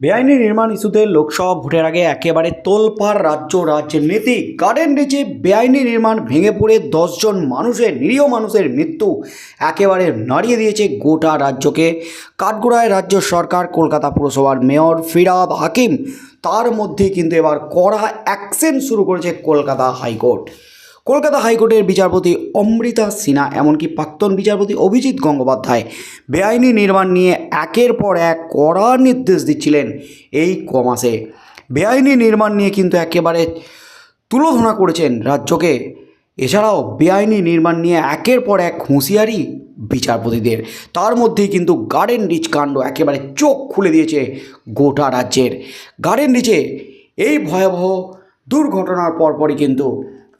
বেআইনি নির্মাণ ইস্যুতে লোকসভা ভোটের আগে একেবারে তোলপাড় রাজ্য রাজনীতি গার্ডেন রিচে বেআইনি নির্মাণ ভেঙে পড়ে দশজন মানুষের, নিরীহ মানুষের মৃত্যু একেবারে নাড়িয়ে দিয়েছে গোটা রাজ্যকে। কাঠগোড়ায় রাজ্য সরকার, কলকাতা পুরসভার মেয়র ফিরাব হাকিম, তার মধ্যে কিন্তু এবার কড়া অ্যাকশন শুরু করেছে কলকাতা হাইকোর্ট। কলকাতা হাইকোর্টের বিচারপতি অমৃতা সিনহা, এমনকি প্রাক্তন বিচারপতি অভিজিৎ গঙ্গোপাধ্যায় বেআইনি নির্মাণ নিয়ে একের পর এক কড়া নির্দেশ দিচ্ছিলেন এই কমাসে। বেআইনি নির্মাণ নিয়ে কিন্তু একেবারে তুলোধনা করেছেন রাজ্যকে। এছাড়াও বেআইনি নির্মাণ নিয়ে একের পর এক হুঁশিয়ারি বিচারপতিদের। তার মধ্যেই কিন্তু গার্ডেন রিচ কাণ্ড একেবারে চোখ খুলে দিয়েছে গোটা রাজ্যের। গার্ডেন রিচে এই ভয়াবহ দুর্ঘটনার পরপরই কিন্তু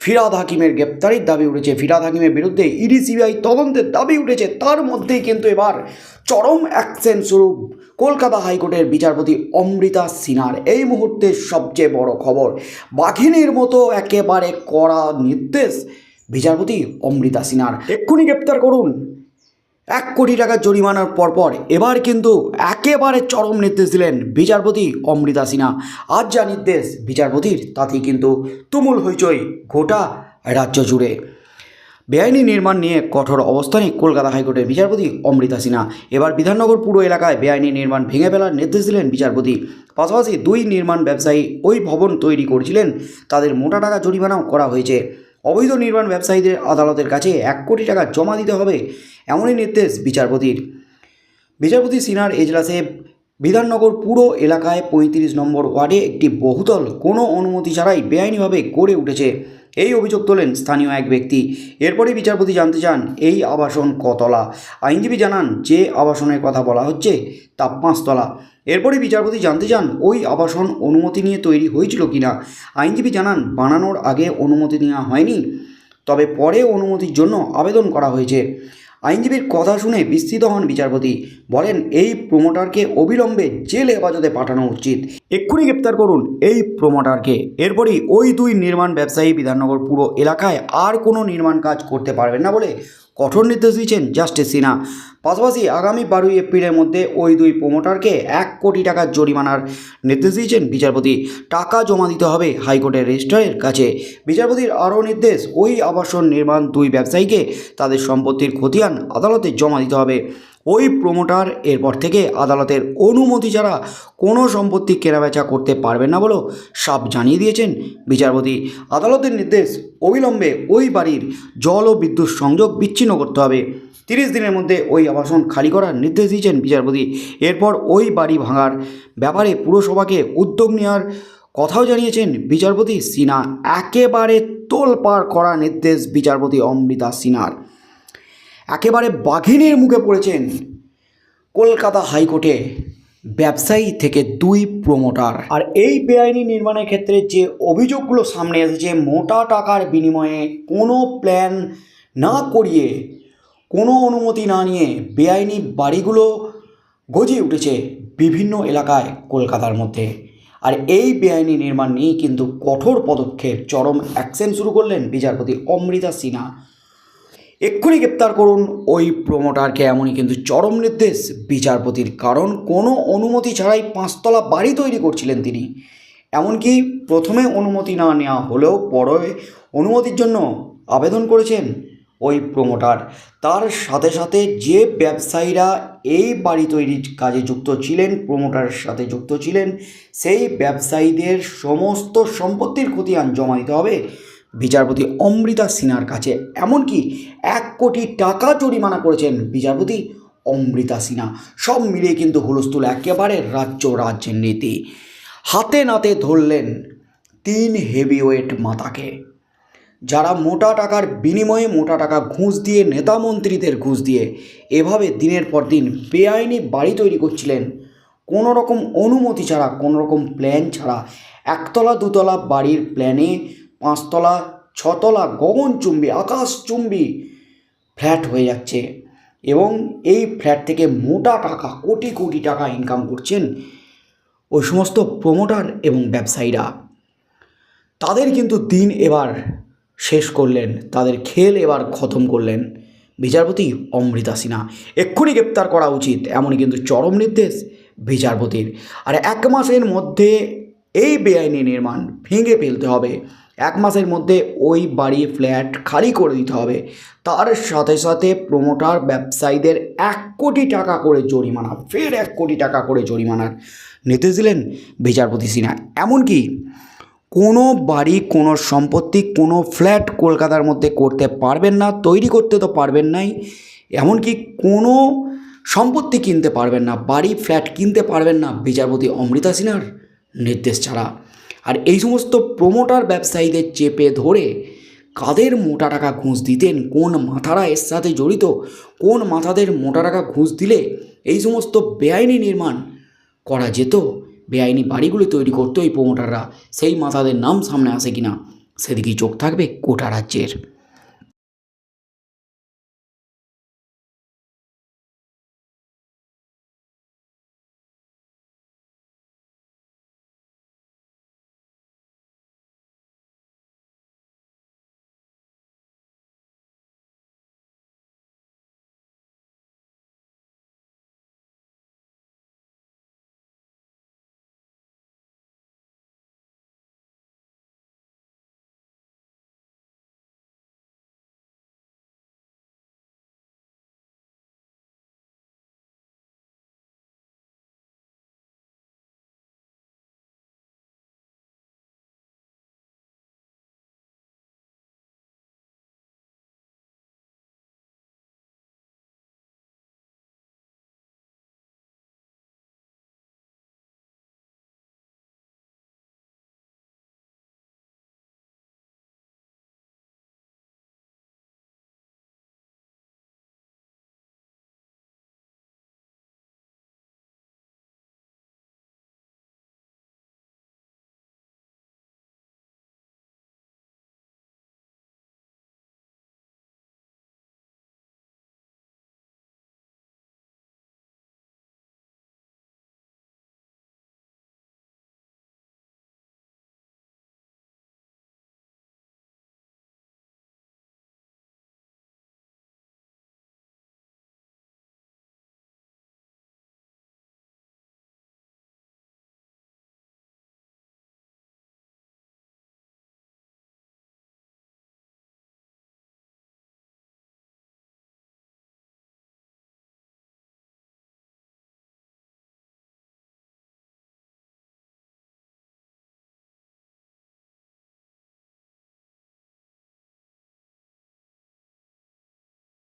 ফিরাদ হাকিমের গ্রেপ্তারির দাবি উঠেছে। ফিরাদ হাকিমের বিরুদ্ধে ইডি, সিবিআই তদন্তের দাবি উঠেছে। তার মধ্যেই কিন্তু এবার চরম অ্যাকশন স্বরূপ কলকাতা হাইকোর্টের বিচারপতি অমৃতা সিনহার। এই মুহূর্তে সবচেয়ে বড় খবর, বাঘিনীর মতো একেবারে কড়া নির্দেশ বিচারপতি অমৃতা সিনহার। এক্ষুনি গ্রেপ্তার করুন। এক কোটি টাকা জরিমানার পরপর এবার কিন্তু একেবারে চরম নির্দেশ দিলেন বিচারপতি অমৃতা সিনহা। আজ যা নির্দেশ বিচারপতির, তাতেই কিন্তু তুমুল হইচই গোটা রাজ্য জুড়ে। বেআইনি নির্মাণ নিয়ে কঠোর অবস্থানে কলকাতা হাইকোর্টের বিচারপতি অমৃতা সিনহা। এবার বিধাননগর পুরো এলাকায় বেআইনি নির্মাণ ভেঙে ফেলার নির্দেশ দিলেন বিচারপতি। পাশাপাশি দুই নির্মাণ ব্যবসায়ী ওই ভবন তৈরি করেছিলেন। তাদের মোটা টাকা জরিমানাও করা হয়েছে। অবৈধ নির্মাণ ব্যবসায়ীদের আদালতের কাছে এক কোটি টাকা জমা দিতে হবে এমনই নির্দেশ বিচারপতির। বিচারপতি সিনহার এজলাসে বিধাননগর পুরো এলাকায় পঁয়ত্রিশ নম্বর ওয়ার্ডে একটি বহুতল কোনো অনুমতি ছাড়াই বেআইনিভাবে গড়ে উঠেছে। এই অভিযোগ তোলেন স্থানীয় এক ব্যক্তি। এরপরে বিচারপতি জানতে চান, এই আবাসন কতলা? আইনজীবী জানান, যে আবাসনের কথা বলা হচ্ছে তা পাঁচতলা। এরপরে বিচারপতি জানতে চান, ওই আবাসন অনুমতি নিয়ে তৈরি হয়েছিল কিনা? আইনজীবী জানান, বানানোর আগে অনুমতি নেওয়া হয়নি, তবে পরে অনুমতির জন্য আবেদন করা হয়েছে। আইনজীবীর কথা শুনে বিস্তৃত হন বিচারপতি। বলেন, এই প্রোমোটারকে অবিলম্বে জেল হেফাজতে পাঠানো উচিত। এক্ষুনি গ্রেপ্তার করুন এই প্রোমোটারকে। এরপরই ওই দুই নির্মাণ ব্যবসায়ী বিধাননগর পুরো এলাকায় আর কোনো নির্মাণ কাজ করতে পারবেন না বলে কঠোর নির্দেশ দিয়েছেন জাস্টিস সিনহা। পাশাপাশি আগামী বারোই এপ্রিলের মধ্যে ওই দুই প্রোমোটারকে এক কোটি টাকার জরিমানার নির্দেশ দিয়েছেন বিচারপতি। টাকা জমা দিতে হবে হাইকোর্টের রেজিস্ট্রারের কাছে। বিচারপতির আরও নির্দেশ, ওই আবাসন নির্মাণ দুই ব্যবসায়ীকে তাদের সম্পত্তির খতিয়ান আদালতে জমা দিতে হবে। ওই প্রমোটার এরপর থেকে আদালতের অনুমতি ছাড়া কোনো সম্পত্তি কেনাবেচা করতে পারবেন না বলেও সাপ জানিয়ে দিয়েছেন বিচারপতি। আদালতের নির্দেশ অবিলম্বে ওই বাড়ির জল ও বিদ্যুৎ সংযোগ বিচ্ছিন্ন করতে হবে। তিরিশ দিনের মধ্যে ওই আবাসন খালি করার নির্দেশ দিয়েছেন বিচারপতি। এরপর ওই বাড়ি ভাঙার ব্যাপারে পুরসভাকে উদ্যোগ নেওয়ার কথাও জানিয়েছেন বিচারপতি সিনহা। একেবারে তোলপাড় করা নির্দেশ বিচারপতি অমৃতা সিনহার। একেবারে বাঘিনীর মুখে পড়েছেন কলকাতা হাইকোর্টে ব্যবসায়ী থেকে দুই প্রমোটার। আর এই বেআইনি নির্মাণের ক্ষেত্রে যে অভিযোগগুলো সামনে এসেছে, মোটা টাকার বিনিময়ে কোনো প্ল্যান না করিয়ে, কোনো অনুমতি না নিয়ে বেআইনি বাড়িগুলো গজিয়ে উঠেছে বিভিন্ন এলাকায় কলকাতার মধ্যে। আর এই বেআইনি নির্মাণ নিয়েই কিন্তু কঠোর পদক্ষেপ, চরম অ্যাকশন শুরু করলেন বিচারপতি অমৃতা সিনহা। এক্ষুনি গ্রেপ্তার করুন। ওই প্রমোটারকে এমনই কিন্তু চরম নির্দেশ। বিচারপতির কারণ কোনো অনুমতি ছাড়াই পাঁচতলা বাড়ি তৈরি করছিলেন তিনি। এমনকি প্রথমে অনুমতি না নেওয়া হলেও পরে অনুমতির জন্য আবেদন করেছেন ওই প্রমোটার তার সাথে সাথে যে ব্যবসায়ীরা এই বাড়ি তৈরির কাজে যুক্ত ছিলেন প্রমোটারের সাথে যুক্ত ছিলেন, সেই ব্যবসায়ীদের সমস্ত সম্পত্তির খতিয়ান জমা দিতে হবে। বিচারপতি অমৃতা সিনহার কাছে, এমনকি এক কোটি টাকা জরিমানা করেছেন বিচারপতি অমৃতা সিনহা। সব মিলিয়ে কিন্তু হুলস্থুল একেবারে রাজ্য রাজ্যের নীতি। হাতে নাতে ধরলেন তিন হেভিওয়েট মাতাকে। যারা মোটা টাকার বিনিময়ে মোটা টাকা ঘুষ দিয়ে, নেতা মন্ত্রীদের ঘুষ দিয়ে, এভাবে দিনের পর দিন বেআইনি বাড়ি তৈরি করছিলেন কোনো রকম অনুমতি ছাড়া কোনো রকম প্ল্যান ছাড়া, একতলা দুতলা বাড়ির প্ল্যানে পাঁচতলা, ছতলা গগনচুম্বী আকাশচুম্বী ফ্ল্যাট হয়ে যাচ্ছে এবং এই ফ্ল্যাট থেকে মোটা টাকা, কোটি কোটি টাকা ইনকাম করছেন ওই সমস্ত প্রমোটার এবং ব্যবসায়ীরা। তাদের কিন্তু দিন এবার শেষ করলেন, তাদের খেল এবার খতম করলেন। বিচারপতি অমৃতা সিনহা, এক্ষুনি গ্রেপ্তার করা উচিত, এমনই কিন্তু চরম নির্দেশ বিচারপতির। আর এক মাসের মধ্যে এই বেআইনি নির্মাণ ভেঙে ফেলতে হবে। এক মাসের মধ্যে ওই বাড়ি ফ্ল্যাট খালি করে দিতে হবে। তার সাথে সাথে প্রমোটার ব্যবসায়ীদের এক কোটি টাকা করে জরিমানা, ফের এক কোটি টাকা করে জরিমানার নির্দেশ দিলেন বিচারপতি সিনহা। এমনকি কোনো বাড়ি, কোনো সম্পত্তি, কোনো ফ্ল্যাট কলকাতার মধ্যে করতে পারবেন না, তৈরি করতে তো পারবেন নাই, এমনকি কোনো সম্পত্তি কিনতে পারবেন না, বাড়ি, ফ্ল্যাট কিনতে পারবেন না, বিচারপতি অমৃতা সিনহার নির্দেশ ছাড়া। আর এই সমস্ত প্রমোটার ব্যবসায়ীদের চেপে ধরে কাদের মোটা টাকা ঘুষ দিতেন, কোন মাথারা এর সাথে জড়িত, কোন মাথাদের মোটা টাকা ঘুষ দিলে এই সমস্ত বেআইনি নির্মাণ করা যেত? বেআইনি বাড়িগুলো তৈরি করতো এই প্রমোটাররা সেই মাথাদের নাম সামনে আসে কিনা, সেদিকেই চোখ থাকবে কোটা রাজ্যের।